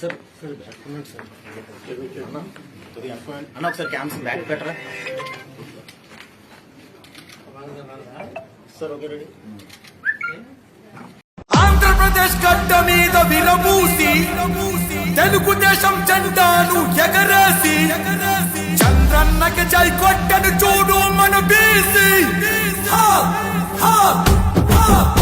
Sir sir back ఉన్నాడు sir అన్న కొద్ది అనుకోండి అన్న ఒకసారి క్యామ్స్ బ్యాక్ పెట్టరా సార్ ఓకే రెడీ ఆంధ్రప్రదేశ్ గడ్డ మీద విరమూసి తెలుగుదేశం చెందాను ఎగరేసి చంద్రన్నకి చై కొట్టను చూడు మన బీసీ Ha! Ha! Ha!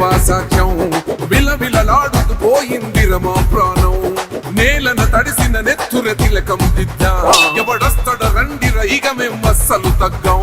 కన్నులు లేవా విలవిలలాడుతూ పోయిందిర మా ప్రాణం. నేలన తడిసిన నెత్తుర తిలకం దిద్దా. ఎవడొస్తడ రండిర ఇక మేం అస్సలు తగ్గం.